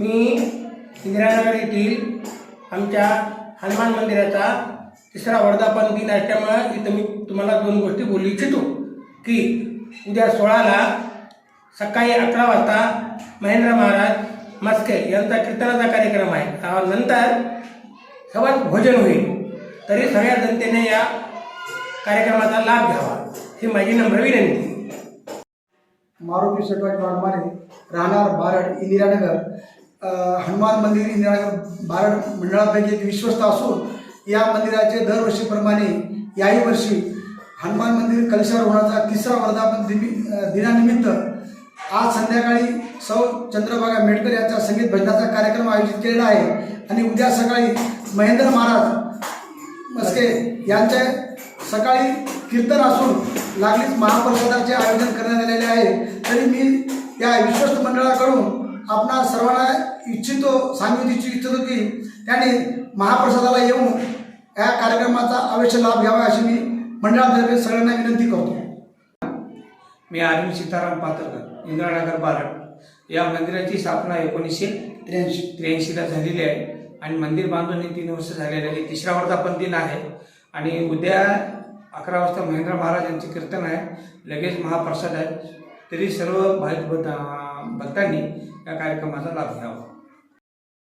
मी इंदिरानगर येथील आमच्या हनुमान मंदिराचा तिसरा वर्धापन दिन असल्यामुळं इथं मी तुम्हाला दोन गोष्टी बोलू इच्छितो. की उद्या सोळाला सकाळी अकरा वाजता महेंद्र महाराज मस्के यांचा कीर्तनाचा कार्यक्रम आहे. नंतर सवत भोजन होईल. तरी सगळ्या जनतेने या कार्यक्रमाचा लाभ घ्यावा. ही माझी नम्र विनंती. मारुती सटवाज वाघमारे राहणार बारड इंदिरानगर. हनुमान मंदिर इंदिरानगर बारड मंडळापैकी एक विश्वस्त असून या मंदिराचे दरवर्षीप्रमाणे याही वर्षी हनुमान मंदिर कलशावर होण्याचा तिसरा वर्धापन दिनी दिनानिमित्त आज संध्याकाळी सौ चंद्रभागा मेडकर यांचा संगीत भजनाचा कार्यक्रम आयोजित केलेला आहे. आणि उद्या सकाळी महेंद्र महाराज मस्के यांचे सकाळी कीर्तन असून लागलीच महाप्रसादाचे आयोजन करण्यात आलेले आहे. तरी मी या विश्वस्त मंडळाकडून आपणा सर्वांना इच्छितो सांगू इच्छि- इच्छितो की त्याने महाप्रसादाला येऊन या कार्यक्रमाचा अवश्य लाभ घ्यावा अशी मी मंडळातर्फे सगळ्यांना विनंती करतो. मी अरविंद सीताराम पातळकर इंद्रानगर बारड. या मंदिराची स्थापना एकोणीसशे त्र्याऐंशी त्र्याऐंशीला झालेली आहे आणि मंदिर बांधून तीन वर्ष झालेले आहे. तिसरा वर्धापन दिन आहे आणि उद्या अकरा वाजता महेंद्र महाराज यांचे कीर्तन आहे. लगेच महाप्रसाद आहे. तरी सर्व भाविक भक्तांनी या कार्यक्रमाचा लाभ घ्यावा.